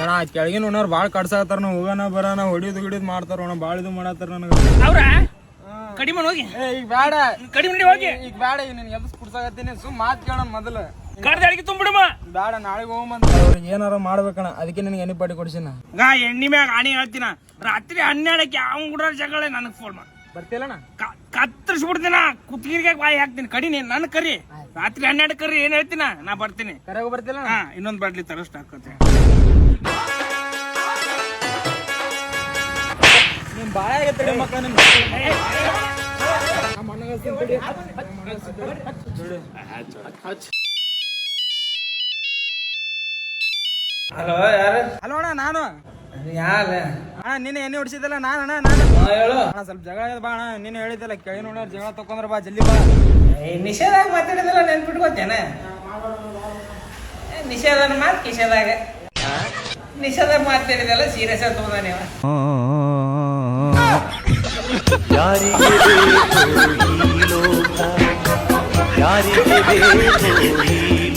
ಜನ ಕೆಳಗಿನ ಉಣ್ಣವ್ರು ಬಾಳ ಕಡ್ಸಾಕತ್ತಾರ ನಾವು ಹೋಗೋಣ ಬರೋಣ ಹೊಡಿಯೋದು ಗಿಡಿಯೋದು ಮಾಡ್ತಾರ ಅಣ್ಣ ಭಾಳ ಇದು ಮಾಡತ್ತಾರ ನನಗೆ. ಅವ್ರ? ಕಡಿಮೆ ಹೋಗಿ. ಏ ಈಗ ಬೇಡ ಕಡಿಮೆ ನಡಿ ಹೋಗಿ. ಈಗ ಬೇಡ ಈಗ ನಿನ್ ಎಬ್ಸ್ ಕುಡ್ಸಾಕತ್ತೀನಿ. ಸುಮ್ ಮಾತ್ ಕೇಳೋಣ ಮೊದಲು. ಕಡ್ದ ಅಡಿಗೆ ತುಂಬಿಡಮ್ಮ ಬೇಡ ನಾಳೆಗೆ ಹೋಗ್ಬಂತ ಅವ್ರಿಗೆ ಏನಾರ ಮಾಡ್ಬೇಕಣ ಅದಕ್ಕೆ ನಿನಗೆ ಎಣ್ಣೆ ಪಾಟಿ ಕೊಡ್ಸಿನ. ಗಾ ಎಣ್ಣಿ ಮ್ಯಾಗ ಆಣಿ ಹೇಳ್ತೀನ. ರಾತ್ರಿ ಹನ್ನೆರಡಕ್ಕೆ ಯಾವ ಕೂಡ ಜಗಳ ನನಗೆ ಫೋನ್ ಮಾಡಿ ಬರ್ತಿಲ್ಲಣ್ಣ ಕತ್ತರಿಸ್ಬಿಡ್ತೀನ ಕುತ್ತಿಗೆ ಬಾಯಿ ಹಾಕ್ತೀನಿ. ಕಡಿನಿ ನನ್ ಕರಿ. ರಾತ್ರಿ ಹನ್ನೆರಡು ಕರಿ ಏನ್ ಹೇಳ್ತೀನ? ನಾ ಬರ್ತೀನಿ. ಕರೆಗೂ ಬರ್ತಿಲ್ಲ? ಹಾ ಇನ್ನೊಂದ್ ಬಾಟ್ಲಿ ತರಷ್ಟು ಹಾಕತ್ತೆ ನಿಮ್ ಆಗತ್ತೆ ಮಕ್ಕಳ ತಡಿ. ಹಲೋ ಯಾರು? ಹಲೋ ಅಣ್ಣ ನಾನು. ಯಾರ ಅಣ್ಣ ನಿನ್ನೆ ಎಣ್ಣೆ ಹೊಡಿಸಿದ್ದಲ್ಲ ನಾನು ಅಣ್ಣ ನಾನು ಹೇಳು. ಅಣ್ಣ ಸ್ವಲ್ಪ ಜಗಳ ಇದೆ ಬಾ ಅಣ್ಣ. ನಿನ್ನೆ ಹೇಳಿದ್ದಲ್ಲ ಕೇಳಿ ನೋಡೋ ಜಗಳ ತಕೊಂಡ್ರ ಬಾ ಜಲ್ದಿ ಬಾ. ಏ, ನಿಷೇಧಾಗ ಮಾತಾಡಿದಲ್ಲ ನೆನ್ಪಿಟ್ಕೋತೇನ ನಿಷೇಧನ ಮಾತು ಕಿಶೇದಾಗ ನಿಷೇಧಾಗ ಮಾತಾಡಿದಲ್ಲ ಸೀರಿಯಸ್ ಆಗಿ ತಗೊಂಡ ನೀವು ಯಾರಿಗೆ ಬೇಕು ಈ ಲೋಕ? ಯಾರಿಗೆ ಬೇಕು ಈ